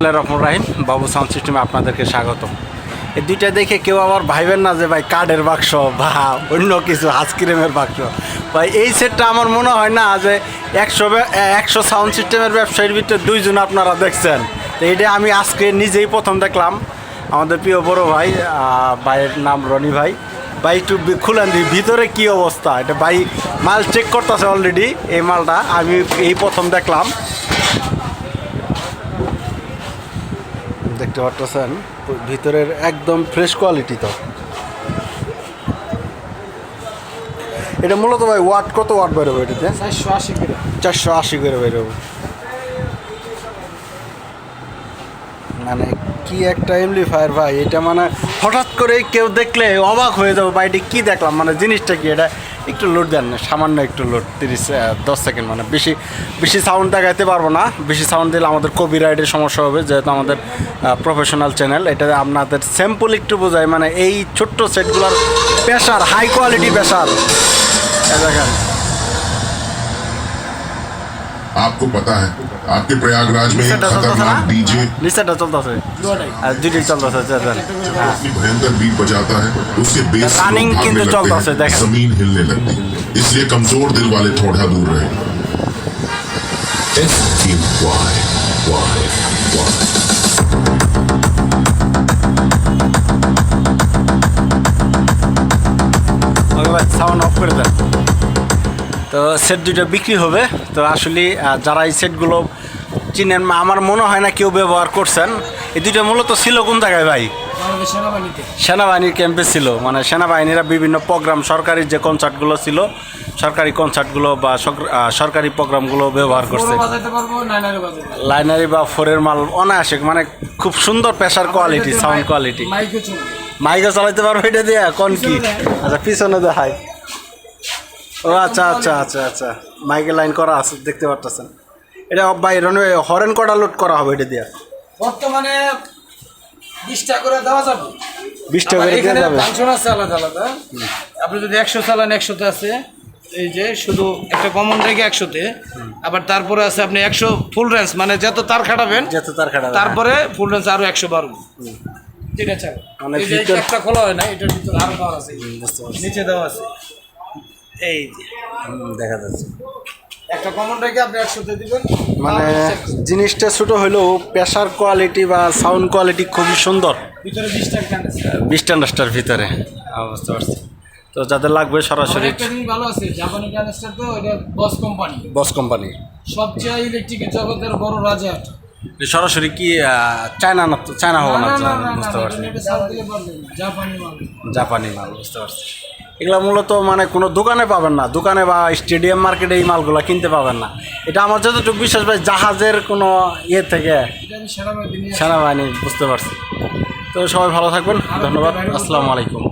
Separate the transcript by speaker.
Speaker 1: রহমান রাহিম, বাবু sound সিস্টেমে আপনাদেরকে স্বাগত এই দুইটা দেখে কেউ আবার ভাইবেন না যে, ভাই, কার্ডের বাক্স বা অন্য কিছু আইসক্রিমের বাক্স। ভাই, এই সেটটা আমার মনে হয় না যে একশো একশো সাউন্ড সিস্টেমের ব্যবসায়ীর ভিতরে দুইজন আপনারা দেখছেন। তো এটা আমি আজকে নিজেই প্রথম দেখলাম। আমাদের প্রিয় বড় ভাই ভাইয়ের নাম রনি ভাই। ভাই, একটু খুলেন দিই ভিতরে কি অবস্থা? এটা ভাই মাল চেক করতেছে অলরেডি এই মালটা। আমি এই প্রথম দেখলাম। দেখতে পাচ্ছেন ভিতরের একদম ফ্রেশ কোয়ালিটি তো। এটা মূলত ভাই ওয়াট কত ওয়াট বেরোবে এটাতে?
Speaker 2: চারশো আশি করে।
Speaker 1: চারশো আশি করে বেরোবে। মানে কি একটা এমপ্লিফায়ার ভাই? এটা মানে হঠাৎ করে কেউ দেখলে অবাক হয়ে যাবে, ভাই, এটা কী দেখলাম? মানে জিনিসটা কি? এটা একটু লোড দেন না, সামান্য একটু লোড তিরিশ দশ সেকেন্ড মানে বেশি বেশি সাউন্ড দেখাইতে পারব না। বেশি সাউন্ড দিলে আমাদের কপি রাইডের সমস্যা হবে, যেহেতু আমাদের প্রফেশনাল চ্যানেল এটা আপনাদের স্যাম্পল একটু বোঝায় মানে এই ছোট্ট সেটগুলোর প্রেশার হাই কোয়ালিটি প্রেশার দেখেন।
Speaker 3: आपको पता है आपके प्रयागराज में खतरनाक डीजे भयंकर बीट बजाता है तो उससे
Speaker 1: बेस
Speaker 3: ज़मीन हिलने लगती है। इसलिए कमज़ोर दिल वाले थोड़ा दूर रहे। एस
Speaker 1: साउंड ऑफ़ कर दे। তো সেট দুটো বিক্রি হবে। তো আসলে যারা এই সেটগুলো চিনেন আমার মনে হয় না কেউ ব্যবহার করছেন। এই দুটো মূলত ছিল কোন জায়গায় ভাই? সেনাবাহিনীর ক্যাম্পে ছিল। মানে সেনাবাহিনীরা বিভিন্ন প্রোগ্রাম সরকারি যে কনসার্টগুলো ছিল সরকারি কনসার্টগুলো বা সরকারি প্রোগ্রামগুলো ব্যবহার করছে। লাইনারি বা ফোরের মাল অনায়াসে মানে খুব সুন্দর প্রেশার কোয়ালিটি সাউন্ড কোয়ালিটি
Speaker 2: মাইকে
Speaker 1: চালাইতে পারব এটা দিয়ে? কোন কি?
Speaker 2: দেখায়।
Speaker 1: আচ্ছা পিছনে দেখাই। ও আচ্ছা আচ্ছা আচ্ছা আচ্ছা। মাইকে লাইন করা আছে দেখতে পারতেছেন। এটা বাইরে হরেন কটা লোড করা হবে এটা দিয়ে?
Speaker 2: বর্তমানে বিশটা করে দেওয়া যাবে।
Speaker 1: বিশটা করে
Speaker 2: এখানে
Speaker 1: যাবে।
Speaker 2: ফাংশন আছে আলাদা আলাদা। আপনি যদি একশো চালান একশোতে আছে এই যে শুধু একটা কমন রেখে একশোতে আবার তারপরে আছে আপনি একশো ফুল রেঞ্জ মানে যত তার খাটাবেন
Speaker 1: যত তার কাটা
Speaker 2: তারপরে ফুল রেঞ্জ আরও একশো বারো ঠিক আছে
Speaker 1: মানে
Speaker 2: একটা খোলা হয় না এটার ভিতরে আরও পাওয়া আছে। নিচে দেওয়া আছে। এই যে।
Speaker 1: দেখা যাচ্ছে।
Speaker 2: একটা কমন রেখে আপনি একশোতে দিবেন।
Speaker 1: মানে জিনিসটা ছোটো হলেও প্রেশার কোয়ালিটি বা সাউন্ড কোয়ালিটি খুবই সুন্দর।
Speaker 2: ভিতরে
Speaker 1: বিশ টান্ডাস্টার ভিতরে। বুঝতে পারছি। তো যাদের লাগবে সরাসরি
Speaker 2: ভালো আছে জাপানি ক্যানেস্টার তো এটা বস কোম্পানি
Speaker 1: বস কোম্পানি
Speaker 2: সবচেয়ে ইলেকট্রিকের জগতের বড় রাজা
Speaker 1: সরাসরি কি চায়না না চায়না হবে
Speaker 2: না,
Speaker 1: বুঝতে পারছি।
Speaker 2: জাপানি মাল।
Speaker 1: জাপানি মাল বুঝতে পারছি। এগুলো মূলত মানে কোনো দোকানে পাবেন না। দোকানে বা স্টেডিয়াম মার্কেটে এই মালগুলো কিনতে পাবেন না। এটা আমার যতটুকু বিশ্বাস ভাই জাহাজের কোনো ইয়ে থেকে
Speaker 2: সেনাবাহিনী
Speaker 1: সেনাবাহিনী বুঝতে পারছি। তো সবাই ভালো থাকবেন ধন্যবাদ। আসসালামু আলাইকুম।